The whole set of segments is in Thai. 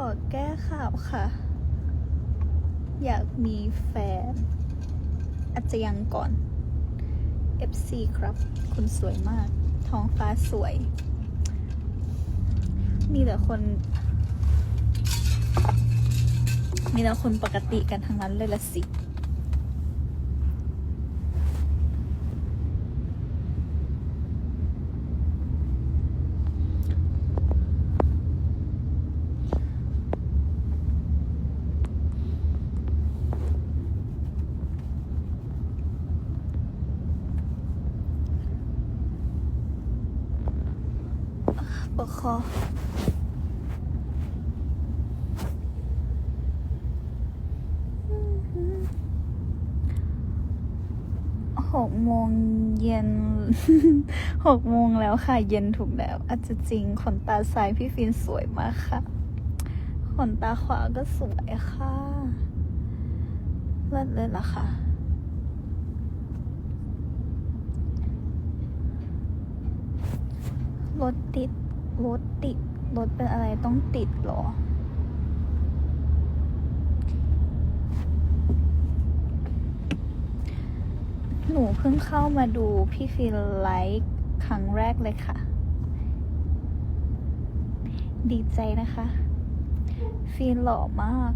ขอแก้ข่าวค่ะ อยากมีแฟน อาจจะยังก่อน FC ครับ คุณสวยมาก ท้องฟ้าสวย มีแต่คน มีแต่คนปกติกันทั้งนั้นเลยละสิ ปวดคอหกโมงเย็นหกโมงแล้วค่ะ เย็นถูกแล้ว อาจจะจริงขนตาซ้ายพี่ฟินสวยมากค่ะ ขนตาขวาก็สวยค่ะเลิศเลยล่ะค่ะรถติด รถติด รถเป็นอะไรต้องติดเหรอ หนูเพิ่งเข้ามาดูพี่ฟิลไลฟ์ครั้งแรกเลยค่ะ ดีใจนะคะ ฟิลหล่อมาก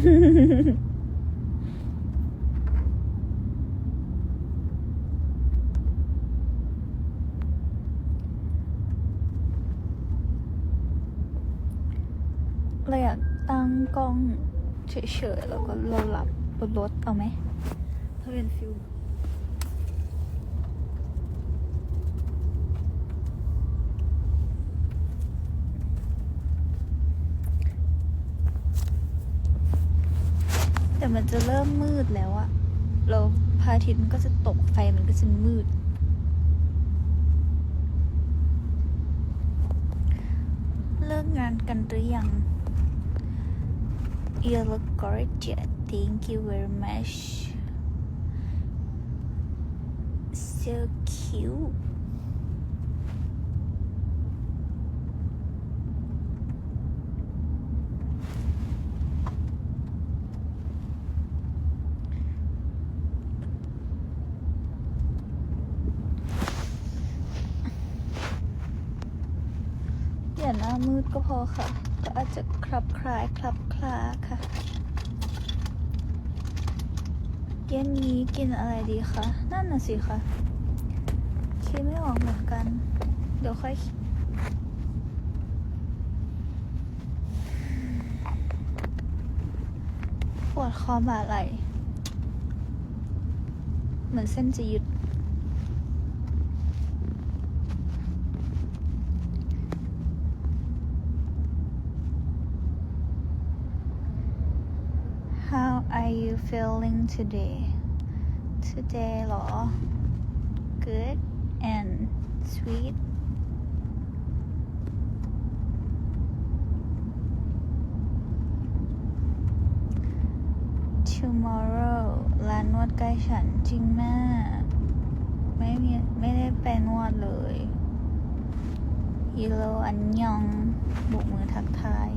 เราอยากตั้งกล้องเฉยๆ แล้วก็เราหลับบนรถเอาไหมถ้าเป็นฟิล มันจะเริ่มมืดแล้วอะเราพระอาทิตย์มันก็จะตกไฟมันก็จะมืด เลิกงานกันหรือยัง You look gorgeous. Thank you very much. So cute. อย่าหน้ามืดก็พอค่ะ ก็อาจจะคลับคลายคลับคลาค่ะ เย็นนี้กินอะไรดีคะนั่นน่ะสิคะคิดไม่ออกเหมือนกัน เดี๋ยวค่อยปวดคอบ่าไหลเหมือนเส้นจะยึด How are you feeling today today หรอ good and sweet tomorrow ร้านนวดใกล้ฉันจริงแม่ไม่มีไม่ได้ไปนวดเลย ฮิโลอันยองบุกมือทักทาย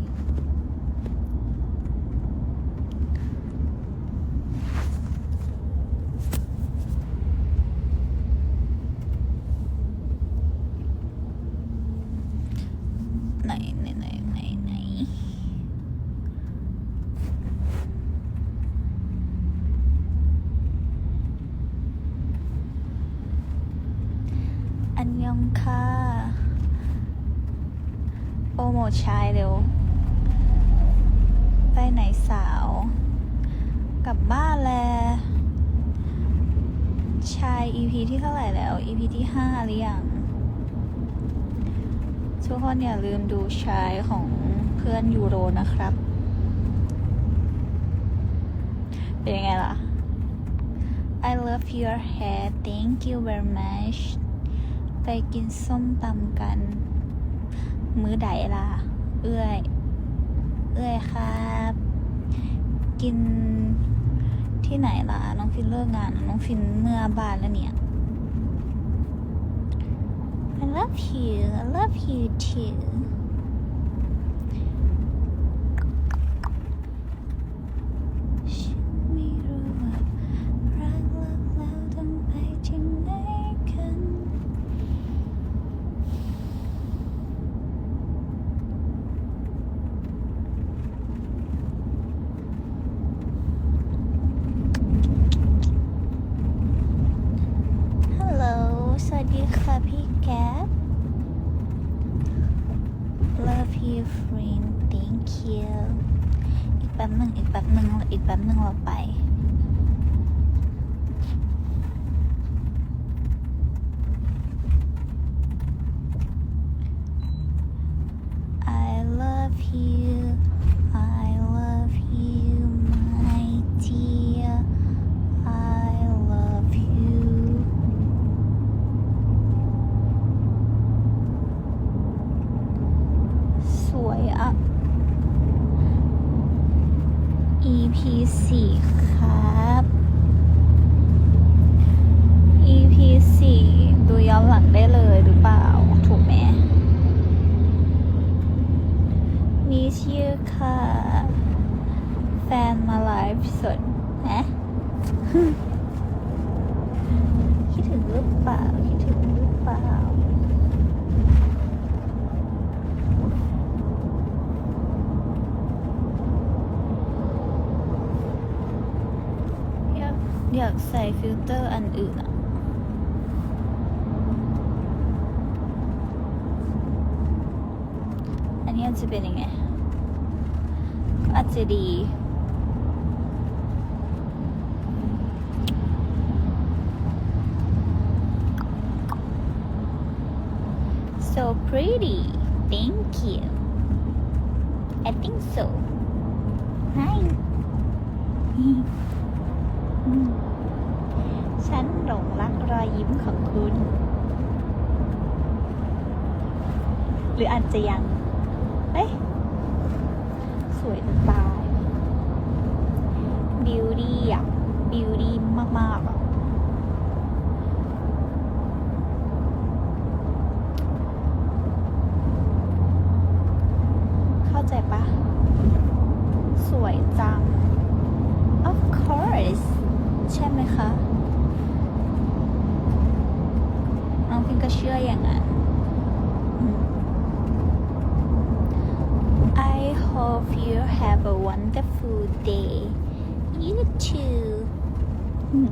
ไหนไหนไหนไหนไหนอันยอง ค่ะ โปรโมทชายเร็ว ไปไหนสาว กลับบ้านแล้วชาย EP ที่เท่าไหร่แล้ว EP ที่ห้าหรือยัง ทุกคนอย่าลืมดูชายของเพื่อนยูโรนะครับ เป็นยังไงล่ะ I love your hair thank you very much ไปกินส้มตำกัน มื้อใดล่ะ เอื้อย เอื้อยครับ กินที่ไหนล่ะ น้องฟินเลิกงาน น้องฟินเมื่อบานแล้วเนี่ย I love you I love you too ฉันไม่รู้ว่ารักเลิกแล้วต้องไปที่ไหนกัน ฮัลโหล สวัสดีค่ะพี่แก๊ป Love cream thank you อีกแป๊บหนึ่งอีกแป๊บหนึ่งอีกแป๊บหนึ่งเราไป I love you I love you my dear I love you ส วยอะ EP สี่ครับ EP สี่ดูย้อนหลังได้เลยหรือเปล่า ถูกไหม Miss you ค่ะ แฟนมาไลฟ์สดนะคิดถึงหรือเปล่า คิดถึงหรือเปล่า อยากใส่ฟิลเตอร์อันอื่นอะอันนี้อาจะเป็นยังไงก็อาจจะดี so pretty thank you I think so hi หลงรักรอยยิ้มของคุณ หรืออาจจะยัง เอ้ยสวยจะตายบิวตี้อะบิวตี้มากๆอะ เข้าใจปะ สวยจัง of course ใช่ไหมคะ น้องพิงก็เชื่ออย่างนั้นอืม I hope you have a wonderful day you too อืม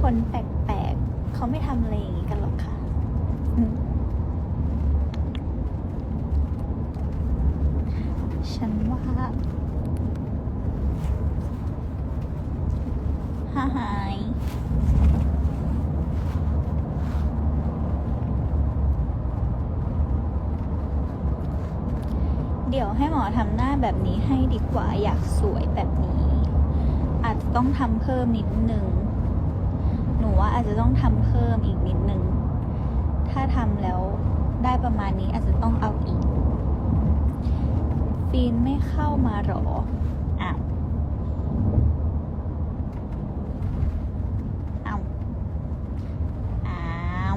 คนแปลกๆ เขาไม่ทำอะไรอย่างนี้กันหรอกค่ะอืม ฉันว่าฮ่าฮายเดี๋ยวให้หมอทำหน้าแบบนี้ให้ดีกว่าอยากสวยแบบนี้ อาจจะต้องทำเพิ่มนิดนึงหนูว่าอาจจะต้องทำเพิ่มอีกนิดนึงถ้าทำแล้วได้ประมาณนี้อาจจะต้องเอาอีก ฟีนไม่เข้ามาหรออ้าวอ้าวอ้าว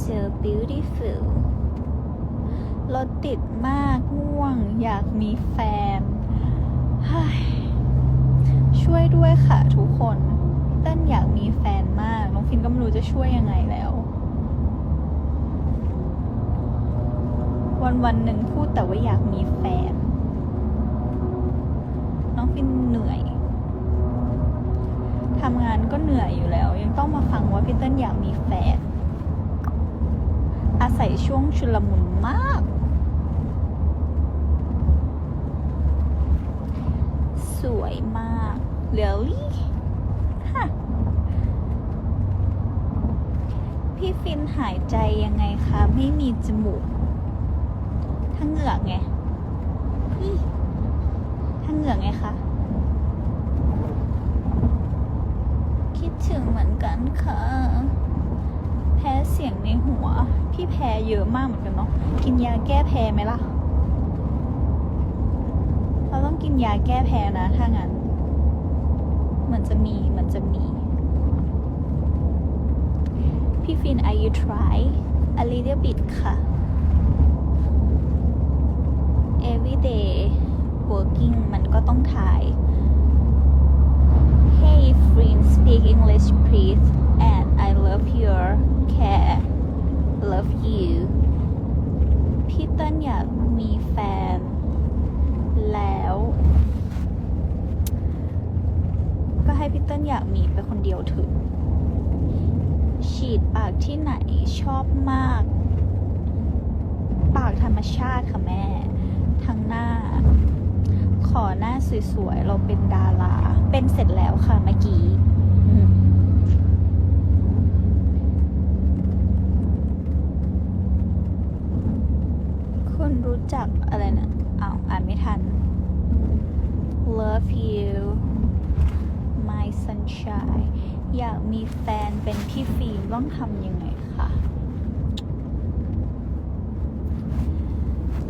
so beautiful รถติดมากง่วงอยากมีแฟนช่วยด้วยค่ะทุกคนพี่เต้นอยากมีแฟนมาก น้องฟินก็ไม่รู้จะช่วยยังไงแล้ วันวันหนึ่งพูดแต่ว่าอยากมีแฟน น้องฟินเหนื่อยทำงานก็เหนื่อยอยู่แล้ว ยังต้องมาฟังว่าพี่เติ้ลอยากมีแฟน อาศัยช่วงชุลมุนมาก สวยมากเ e ลลี่พี่ฟินหายใจยังไงคะ ไม่มีจมูกางเหงือกไงพี่ทั้งเหงือกไงคะ คิดถึงเหมือนกันค่ะ แพ้เสียงในหัว พี่แพ้เยอะมากเหมือนกันเนาะ กินยาแก้แพ้ไหมล่ะ เราต้องกินยาแก้แพ้นะถ้างั้น เหมือนจะมีเหมือนจะมี พี่ฟิน are you try a little bit ค่ะ every day working มันก็ต้องถ่าย Hey friend speak English please and I love your care love you พี่เต้นอยากมีแฟน แล้ว ก็ให้พี่เต้นอยากมีไปคนเดียวเถอะฉีดปากที่ไหนชอบมาก ปากธรรมชาติค่ะแม่ ทั้งหน้า ขอหน้าสวยๆ เราเป็นดารา เป็นเสร็จแล้วค่ะเมื่อกี้คุณรู้จักอะไรนะอ้าวอ่านไม่ทัน Love you my sunshine อยากมีแฟนเป็นพี่ฟิล์มต้องทำยังไงคะ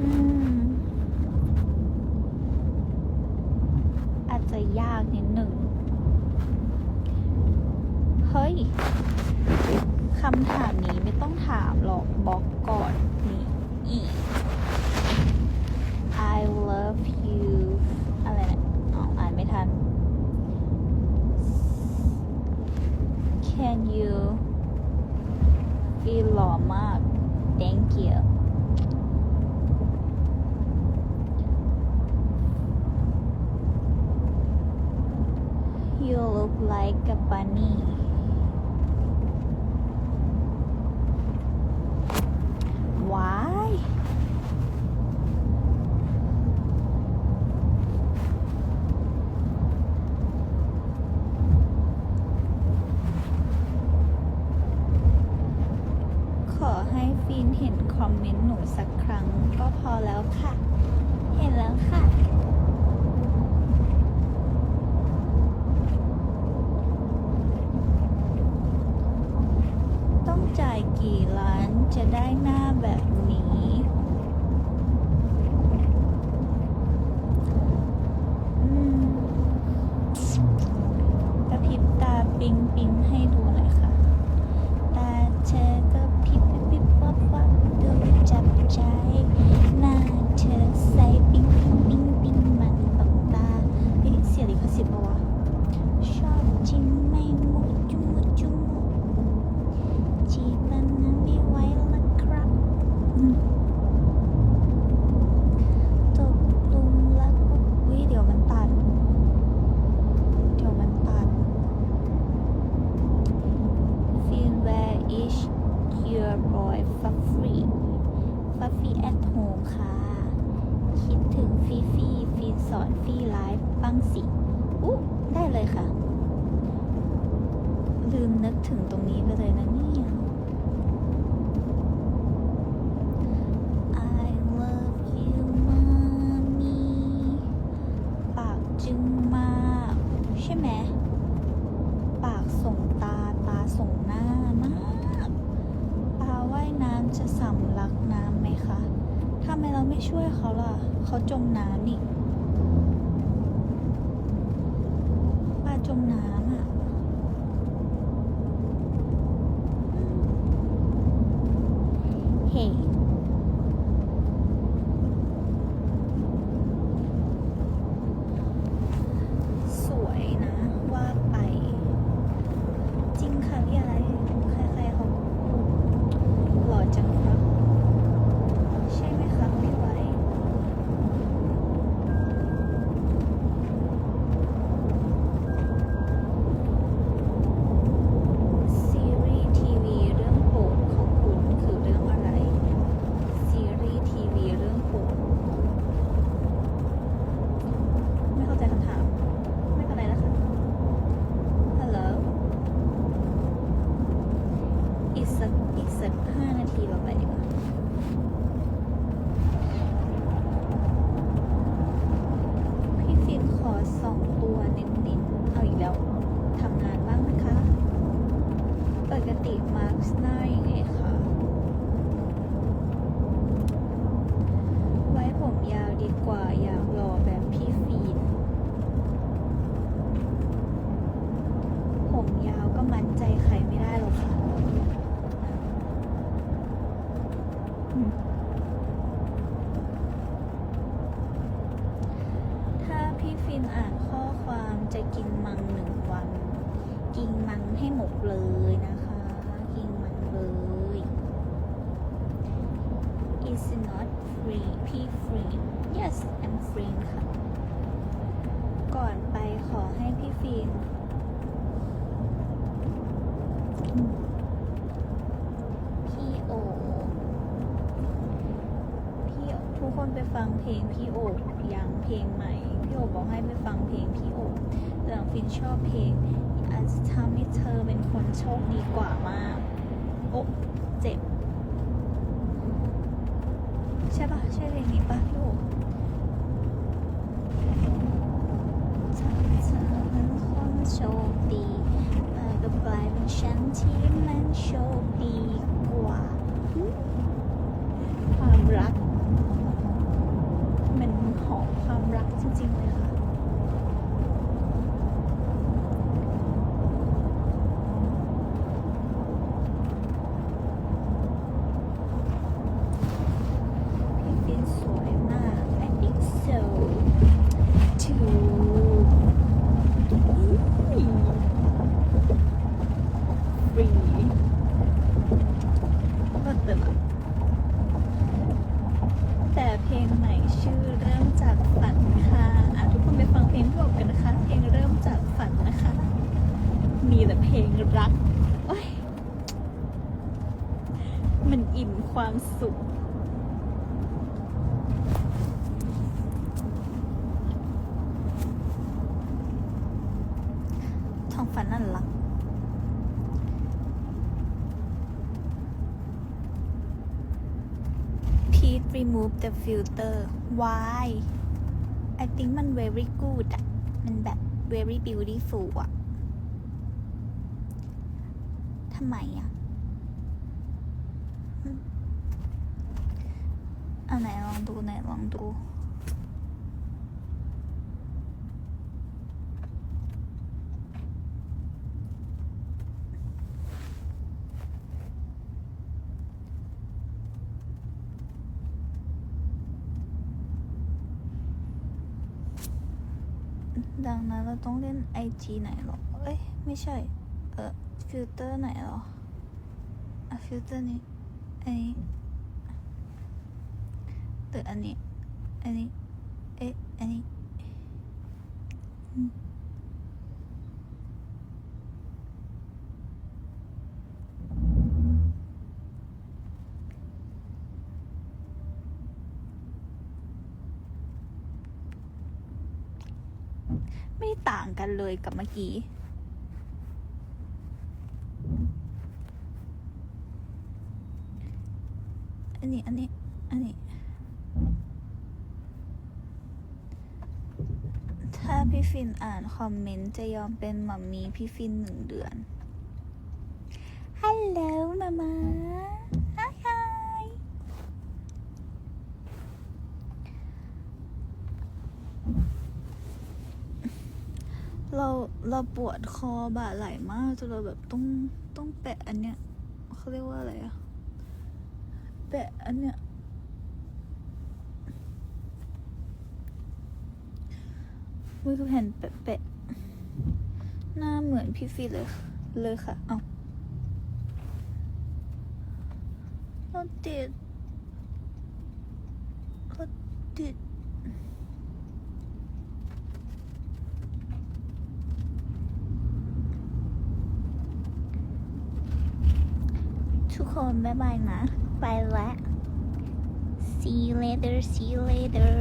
อืม อาจจะยากนิดหนึ่ง เฮ้ย คำถามนี้ไม่ ต้องถามหรอกบล็อกก่อนนี่อี I love you อะไรนะอ๋ออ่านไม่ทัน Can you feel หล่อมาก Thank you You look like a bunny ว้ายขอให้ฟีนเห็นคอมเมนต์หนูสักครั้งก็พอแล้วค่ะ เห็นแล้วค่ะต้องจ่ายกี่ล้านจะได้หน้า แบบนี้ อืมกระพริบตาปิงปิงให้ดูหน่อยค่ะ ตาเธอก็พริบพริบพริบวับวับดูจับใจ หน้าเธอใสปิงปิงปิงปิงมันตกตาเฮ้ยเสียลิขสิทธิ์ปะวะ ชอบจริงไม่มุจุมุจุมุจีบมันนั้นไม่ไหวละครับอืมตกหลุมรักวิเดี๋ยวมันตัด เดี๋ยวมันตัด Feel where is your boy Fluffy Fluffy at home ค่ะ คิดถึงฟีฟีฟีสอนฟีไลฟ์บ้างสิ อู้ได้เลยค่ะ ลืมนึกถึงตรงนี้ไปเลยนะเนี่ย I love you mommy ปากจึงมาก ใช่ไหม ปากส่งตา ตาส่งหน้ามาก ปลาว่ายน้ำจะสำลักน้ำไหมคะ ทำไมเราไม่ช่วยเขาล่ะ เขาจมน้ำนี่ ปลาจมน้ำอะ เฮ้ สวยนะ ว่าไป จริงค่ะพี่อะไร ใครๆเขาพูดหล่อจังครับ ใช่ไหมคะพี่ไว้ อ ติมาร์คหน้ายังไงคะ ไว้ผมยาวดีกว่าอยากหล่อแบบพี่ฟีน ผมยาวก็มัดใจใครไม่ได้หรอกค่ะอืมถ้าพี่ฟินอ่านข้อความจะกินมังหนึ่งวัน กินมังให้หมด เลยนะคะกินมังเลย is not free พี่ free yes I'm free ค่ะ ก่อนไปขอให้พี่ฟินพี่โอ พี่ทุกคนไปฟังเพลงพี่โออยังเพลงใหม่ พี่โอบอกให้ไปฟังเพลงพี่โอแต่ฟินชอบเพลง อาจจะทำให้เธอเป็นคนโชคดีกว่ามาก โอ้เจ็บ ใช่ปะใช่เพลงนี้ปะพี่โอเธอเธอเป็นคนโชคดีแต่ก็กลายเป็นฉันที่มันโชคดีกว่าหึความรัก มันหอมความรักจริงๆเลยค่ะ พี่ฟินสวยมาก I think so too ฟรีก็เต็มอะแต่เพล งใหม่ชื่อเริ่มจากฝันค่ะอะทุกคนไปฟังเพลงพี่อบกันนะคะ เพลงเริ่มจากฝันนะคะ มีแต่เพลงรัก โอ้ย มันอิ่มความสุข ท้องฟ้านั่นลัก Please remove the filter why I think มัน very good อะมันแบบ very beautiful อะทำไมอะเอาไหนลองดูไหนลองดู ดังนั้นเราต้องเล่นไอจีไหนหรอ เอ้ย ไม่ใช่ เออฟิลเตอร์ไหนหรออะฟิลเตอร์นี้อันนี้หรืออันนี้ อันนี้ เอ๊ะ อันนี้ อืมไม่ต่าง กันเลยกับเมื่อกี้อันนี้อันนี้อันนี้ถ้าพี่ฟินอ่านคอมเมนต์จะยอมเป็นหมัมมีพี่ฟินหนึ่งเดือน ฮัลโหลมามาฮายฮาย เราปวดคอบ่าไหลมากจนเราแบบต้องต้องแปะอันเนี้ยเขาเรียกว่าอะไรอะแปะอันเนี้ยวิคือแผ่นแปะๆหน้าเหมือนพี่ฟีเลย เลยค่ะ เอาเราติดเราติด ทุกคนบ๊ายบายนะ ไปแล้ว see you later see you later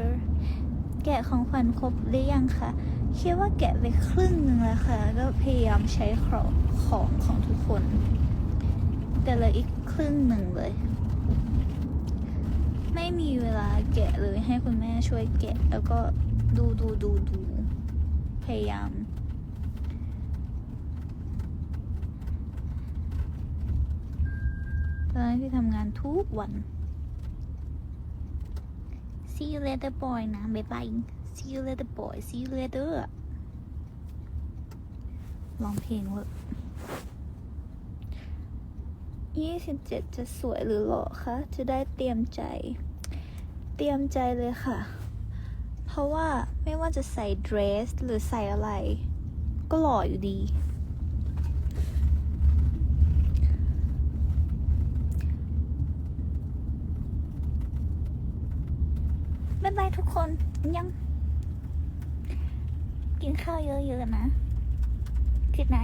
แกะของขวัญครบหรือยังคะคิดว่าแกะไปครึ่งหนึ่งแล้วค่ะ ก็พยายามใช้ของของของทุกคน แต่เหลยอีกครึ่งหนึ่งเลย ไม่มีเวลาแกะเลยให้คุณแม่ช่วยแกะ แล้วก็ดูดูดูดูพยายาม ตอนนั้นพี่ทำงานทุกวัน see you later boy นะ บ๊ายบาย see you later boy see you later ร้องเพลงเวอยี่สิบเจ็ดจะสวยหรือหล่อคะ จะได้เตรียมใจ เตรียมใจเลยค่ะ เพราะว่าไม่ว่าจะใส่เดรสหรือใส่อะไร ก็หล่ออยู่ดี บ๊ายบายทุก คนยัง กินข้าวเยอะๆนะคิดไหน